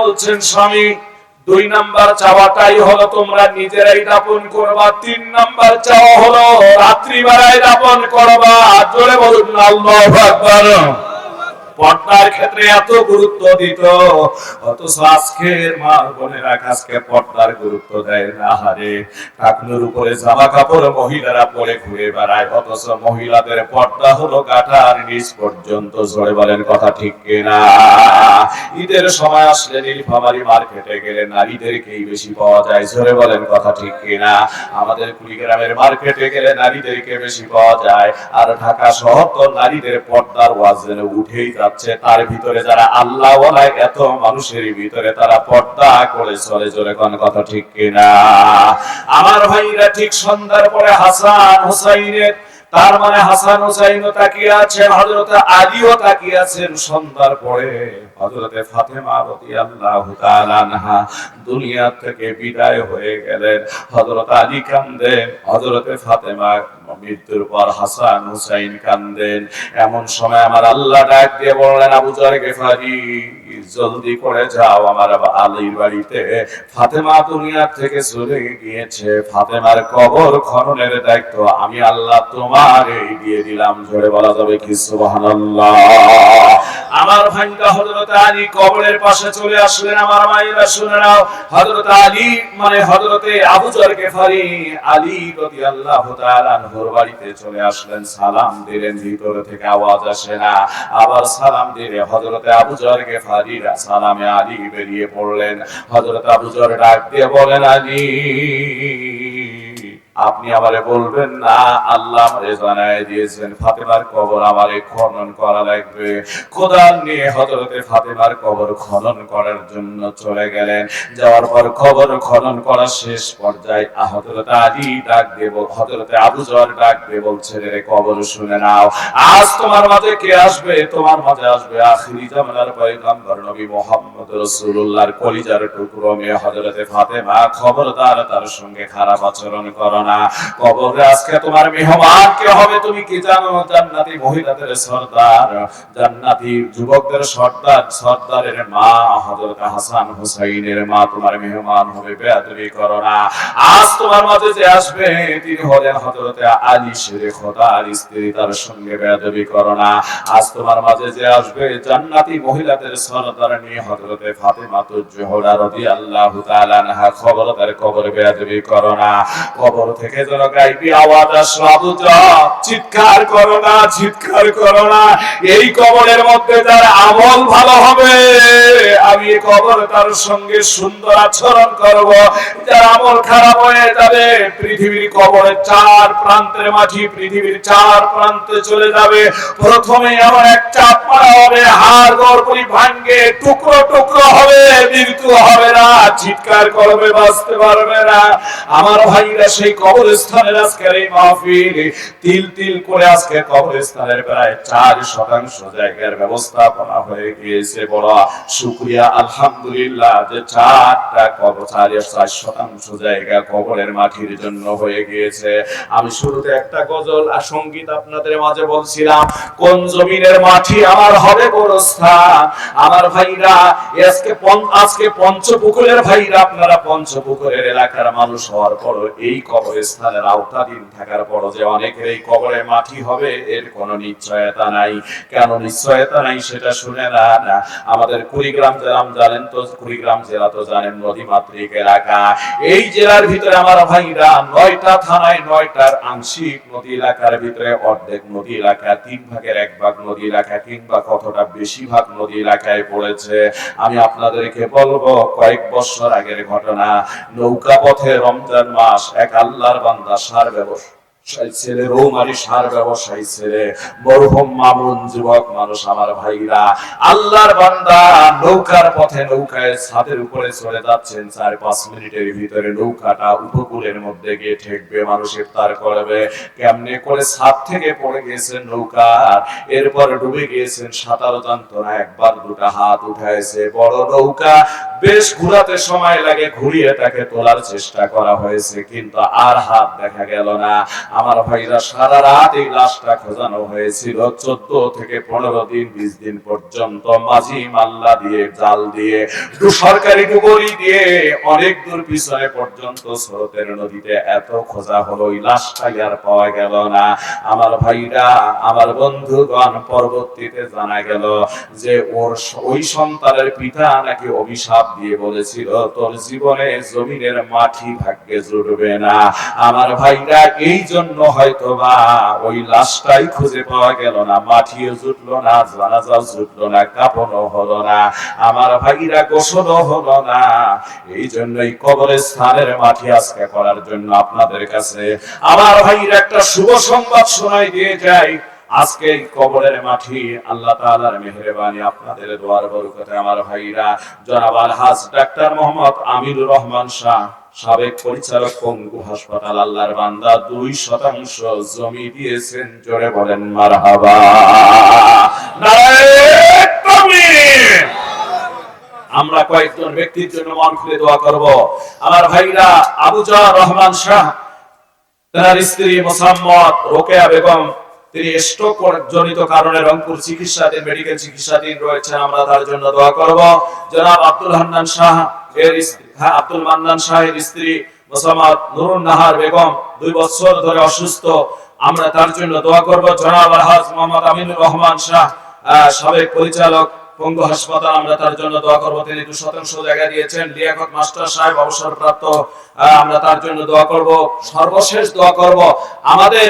বলছেন, স্বামী, দুই নাম্বার চাওয়াটাই হলো তোমরা নিজেরাই দাপন করবা, তিন নাম্বার চাওয়া হলো রাত্রিবেলায় দাপন করবা। জোরে বলুন, আল্লাহ আকবার। পর্দার ক্ষেত্রে এত গুরুত্ব দিত। অথচ আজকের মা বোনেরা আজকে পর্দার গুরুত্ব দেয় না, হারে। ঠাকুরের উপরে জামা কাপড় মহিলারা পরে ঘুরে বেড়ায়, অথচ মহিলাদের পর্দা হলো গাঠার নিচ পর্যন্ত, জোরে বলেন কথা ঠিক কিনা? ঈদের সময় আসলে নীলফামারি মার্কেটে গেলে নারীদেরকেই বেশি পাওয়া যায়, জোরে বলেন কথা ঠিক কিনা? আমাদের কুড়িগ্রামের মার্কেটে গেলে নারীদেরকে বেশি পাওয়া যায়? আর ঢাকা শহর তো নারীদের পর্দার ওয়াজ উঠেই যাচ্ছে, তার ভিতরে যারা আল্লাহ এত মানুষের ভিতরে তারা পর্দা করে চলে চলে কোন কথা ঠিক কিনা? আমার ভাইরা ঠিক সন্ধ্যার পরে হাসান হুসাইনের, তার মানে হাসান হুসাইনও তাকিয়ে আছেন, হযরত আলীও তাকিয়ে আছেন সন্ধ্যার পরে। হযরতে ফাতেমা রাদিয়াল্লাহু তাআলা দুনিয়া থেকে বিদায় হয়ে গেলেন। হযরত আলী কান্দেন হযরতে ফাতেমা মৃত্যুর পর হাসান হুসাইন কান্দেন। এমন সময় আমার আল্লাহ ডাক দিয়ে বললেন, আবু জর গেফারি জলদি করে যাও, আমার আলীর বাড়িতে। ফাতেমা দুনিয়ার থেকে চলে গিয়েছে। ফাতেমার কবর খননের দায়িত্ব আমি আল্লাহ তোমার এই দিয়ে দিলাম। ঝরে বলা যাবে কি? সুবহানাল্লাহ। আমার ভাইটা হযরত আলী কবরের পাশে চলে আসলেন আমার মায়েরা শুনে নাও। হযরত আলী মানে হযরতে আবু জর গেফারি। আলী রাদিয়াল্লাহু তাআলা আনহুর বাড়িতে চলে আসলেন, সালাম দিলেন, ভিতর থেকে আওয়াজ আসে না। আবার সালাম দিলে হযরতে আবু জর গেফারি সালামে আলী বেরিয়ে পড়লেন। হযরত আবু জর ডাক দিয়ে বলেন, আলী আপনি আমারে বলবেন, না, আল্লাহ আমারে জানায় দিয়েছেন, ফাতেমার কবর আমারে খনন করা লাগবে। খোদা নিয়ে হযরতে ফাতেমার কবর খনন করার জন্য চলে গেলেন। যাওয়ার পর কবর খনন করা শেষ পর্যায়ে ডাক দেব হযরতে আবু জর ডাক দিয়ে বলছে, রে কবর শুনে নাও। আজ তোমার মাঝে কে আসবে? তোমার মাঝে আসবে আখিরি জামানার পয়গম্বর নবী মুহাম্মদ কলিজার টুকরো মেয়ে হযরতে ফাতেমা খবরদার তার সঙ্গে খারাপ আচরণ করো না। কবরে আজকে তোমার মেহমান কে হবে তুমি কি জানো? জান্নাতি মহিলাদের সর্দার, জান্নাতি যুবকদের সর্দার, সর্দারের মা, হযরত হাসান হুসাইনের মা তোমার মেহমান হবে, বেয়াদবি করো না। আজ তোমার মাঝে যে আসবে, তিনি হলেন হযরত আলী শেরে খোদার স্ত্রী, তার সঙ্গে বেয়াদবি করো না। আজ তোমার মাঝে যে আসবে, জান্নাতি মহিলাদের সর্দার নিয়ে হযরতে ফাতেমা তো জোহরা রাদিয়াল্লাহু তাআলা আনহা খবরদার কবরে বেয়াদবি করো না। কবর থেকে যেন গাইবি আওয়াজ আসলো আবু জাহ, চিৎকার করো না চিৎকার করো না। এই কবরের মধ্যে যার আমল ভালো হবে আমি কবর তার সঙ্গে সুন্দর আচরণ করব। যার আমল খারাপ হয়ে যাবে পৃথিবীর কবরের চার প্রান্তের মাটি পৃথিবীর চার প্রান্তে চলে যাবে। প্রথমে এমন এক চাপ মারা হবে হাড় গড়গুলি ভাঙ্গে টুকরো টুকরো হবে মৃত্যু হবে না চিৎকার করবে বাঁচতে পারবে না। আমার ভাইরা সেই কবরস্থানের এই মাহফিল, তিল তিল করে আজকে কবরস্থানের প্রায় চার শতাংশ জায়গার ব্যবস্থাপনা হয়ে গিয়েছে বড়। শুক্রিয়া, আলহামদুলিল্লাহ যে চারটা কবর, চার শতাংশ জায়গা কবরের মাটির জন্য হয়ে গিয়েছে। আমি শুরুতে একটা গজল আর সংগীত আপনাদের মাঝে বলছিলাম, কোন জমিনের মাটি আমার হবে গোরস্থান? আমার ভাইরা, আজকে আজকে পঞ্চপুকুরের ভাইরা, আপনারা পঞ্চপুকুরের এলাকার মানুষ হওয়ার পর এই কবরস্থানের আওতাধীন থাকার পর যে অনেকের এই কবরে মাটি হবে, এর কোনো নিশ্চয়তা নাই। কেন নিশ্চয়তা নাই সেটা শুনে না না। আমাদের কুড়িগ্রাম জেলা জানেন তো, কুড়িগ্রাম জেলা তো জানেন নদী মাতৃক এলাকা। এই জেলার ভিতরে আমার ভাইরা নয়টা থানায় নয়টার আংশিক নদী এলাকার ভিতরে অর্ধেক নদী এলাকা, তিন ভাগের এক ভাগ নদী এলাকা কিংবা কতটা বেশি ভাগ নদী এলাকায় পড়েছে, আমি আপনাদেরকে বলব, কয়েক বছর আগের ঘটনা নৌকা পথে রমজান মাস এক আল্লাহর বান্দা, সার ব্যবসা। ছেলে সার ব্যবসায়ী ছেলে মরহুম মামুন যুবক মানুষ আমার ভাইরা। আল্লাহর বান্দা নৌকার পথে নৌকায় ছাদের উপরে চলে যাচ্ছেন, চার পাঁচ মিনিটের ভিতরে নৌকাটা উপকূলের মধ্যে গিয়ে ঠেকবে, মানুষ ইফতার করবে। কেমনে করে ছাদ থেকে পড়ে গিয়েছেন নৌকা, এরপর ডুবে গিয়েছেন সাঁতার একবার দুটা হাত উঠাইছে বড় নৌকা। বেশ ঘুরাতে সময় লাগে, ঘুরিয়ে তাকে তোলার চেষ্টা করা হয়েছে, কিন্তু আর হাত দেখা গেল না। আমার ভাইরা সারা রাত এই লাশটা খোঁজানো হয়েছিল, চোদ্দ থেকে পনেরো দিন, বিশ দিন পর্যন্ত মাঝি মাল্লা দিয়ে, জাল দিয়ে সরকারি ডুবরি দিয়ে, অনেক দূর পিছনে পর্যন্ত স্রোতের নদীতে এত খোঁজা হলো ওই লাশটাই আর পাওয়া গেল না। আমার ভাইরা, আমার বন্ধুগণ, পরবর্তীতে জানা গেল যে ওর ওই সন্তানের পিতা নাকি অভিশাপ দিয়ে বলেছিল, তোর জীবনে জমিনের মাটি ভাগ্যে জুটবে না। আমার ভাইরা এই জন্য হয়তো বা ওই লাশটাই খুঁজে পাওয়া গেল না। মাটিও জুটলো না, জানাজাও জুটলো না কাপড়ও হলো না। আমার ভাইরা গোসলও হলো না। এই জন্যই কবরের স্থানের মাটি আজকে করার জন্য আপনাদের কাছে। আমার ভাইরা একটা শুভ সংবাদ শোনাই দিয়ে যায় আজকে কবরের মাটি আল্লাহ তাআলার মেহেরবানি, আপনাদের দোয়ার বরকতে আমার ভাইরা, জনাব আলহাজ ডাক্তার মোহাম্মদ আমিনুর রহমান শাহ, সাবেক পরিচালক পঙ্গু হাসপাতাল, আল্লাহর বান্দা, দুই শতাংশ জমি দিয়েছেন, জোরে বলেন মারহাবা। আমরা কয়েকজন ব্যক্তির জন্য মন খুলে দোয়া করব। আমার ভাইরা আবুজা রহমান শাহ, তার স্ত্রী মোসাম্মদ রোকেয়া বেগম তিনি স্ট্রোক জনিত কারণে রংপুর চিকিৎসাধীন মেডিকেল চিকিৎসাধীন রয়েছেন। আমরা তার জন্য দোয়া করব। জনাব আব্দুল হান্নান শাহ, এর হ্যাঁ আব্দুল মান্নান শাহের স্ত্রী মোসাম্মদ নুরুন নাহার বেগম, দুই বছর ধরে অসুস্থ। আমরা তার জন্য দোয়া করব। জনাব আলহাজ মোহাম্মদ আমিনুর রহমান শাহ সাবেক পরিচালক পঙ্গু হাসপাতাল, আমরা তার জন্য দোয়া করব। তিনি দু শতাংশ জায়গা দিয়েছেন। লিয়াকত মাস্টার সাহেব অবসরপ্রাপ্ত আমরা তার জন্য দোয়া করব। সর্বশেষ দোয়া করব। আমাদের